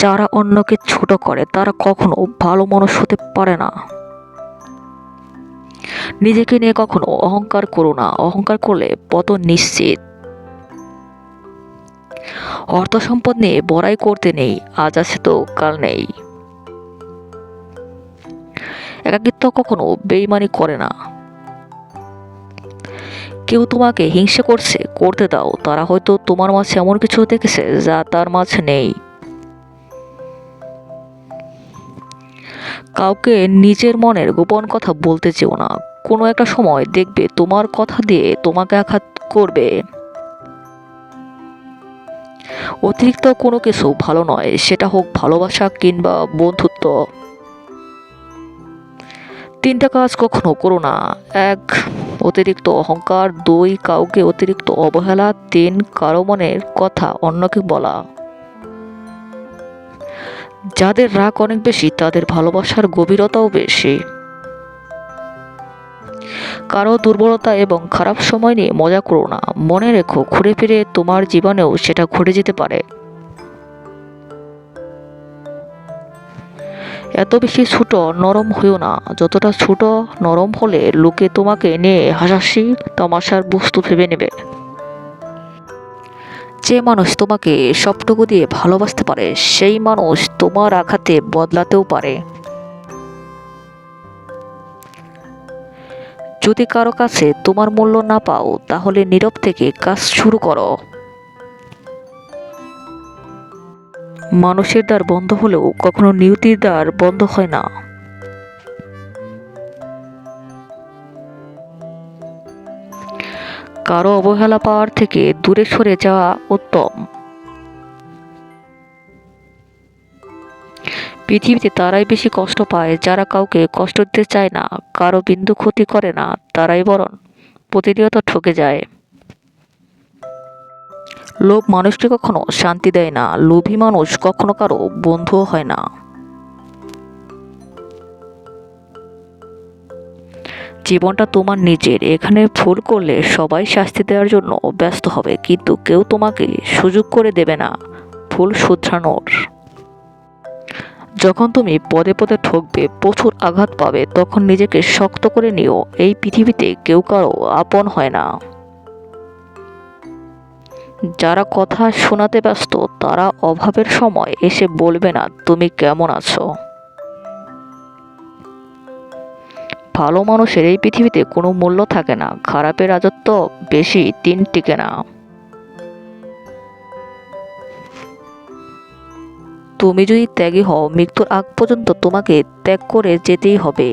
যারা অন্যকে ছোট করে, তারা কখনো ভালো মানুষ হতে পারে না। নিজেকে নিয়ে কখনো অহংকার করো না। অহংকার করলে পতন নিশ্চিত। অর্থ সম্পদ নিয়ে বড়াই করতে নেই, আজ আছে তো, কাল নেই। একাকিত্ব কখনো বেইমানি করে না। কেউ তোমাকে হিংসা করছে, করতে দাও। তারা হয়তো তোমার মাঝে এমন কিছু দেখেছে যা তার মাঝে নেই। কাউকে নিজের মনের গোপন কথা বলতে চেও না। কোনো একটা সময় দেখবে তোমার কথা দিয়ে তোমাকে আঘাত করবে। অতিরিক্ত কোনো কিছু ভালো নয়, সেটা হোক ভালোবাসা কিংবা বন্ধুত্ব। তিনটা কাজ কখনো করো না। এক, অতিরিক্ত অহংকার। দুই, কাউকে অতিরিক্ত অবহেলা। তিন, কারও মনের কথা অন্যকে বলা। যাদের রাগ অনেক বেশি, তাদের ভালোবাসার গভীরতাও বেশি। কারও দুর্বলতা এবং খারাপ সময় নিয়ে মজা করো না। মনে রেখো, ঘুরে ফিরে তোমার জীবনেও সেটা ঘটে যেতে পারে। এত বেশি ছোট, নরম হইও না। যতটা ছোট, নরম হলে লোকে তোমাকে নিয়ে হাসাহাসি, তামাশার বস্তু ভেবে নেবে। যে মানুষ তোমাকে সবটুকু দিয়ে ভালোবাসতে পারে, সেই মানুষ তোমার আঘাতে বদলাতেও পারে। যদি কারও কাছে তোমার মূল্য না পাও, তাহলে নীরব থেকে কাজ শুরু করো। মানুষের দ্বার বন্ধ হলেও কখনো নিয়তির দ্বার বন্ধ হয় না। কারও অবহেলা পাওয়ার থেকে দূরে সরে যাওয়া উত্তম। পৃথিবীতে তারাই বেশি কষ্ট পায়, যারা কাউকে কষ্ট দিতে চায় না, কারও বিন্দু ক্ষতি করে না, তারাই বরং প্রতিনিয়ত ঠকে যায়। লোভ মানুষকে কখনো শান্তি দেয় না, লোভী মানুষ কখনো কারও বন্ধুও হয় না। জীবনটা তোমার নিজের। এখানে ভুল করলে সবাই শাস্তি দেওয়ার জন্য ব্যস্ত হবে, কিন্তু কেউ তোমাকে সুযোগ করে দেবে না। ভুল শুধরানোর। যখন তুমি পদে পদে ঠকবে, প্রচুর আঘাত পাবে, তখন নিজেকে শক্ত করে নিও। এই পৃথিবীতে কেউ কারও আপন হয় না। যারা কথা শোনাতে ব্যস্ত, তারা অভাবের সময় এসে বলবে না, তুমি কেমন আছো? ভালো মানুষের এই পৃথিবীতে কোনো মূল্য থাকে না। খারাপের রাজত্ব বেশি দিন টিকে না। তুমি যদি ত্যাগী হও, মৃত্যুর আগ পর্যন্ত তোমাকে ত্যাগ করে যেতেই হবে।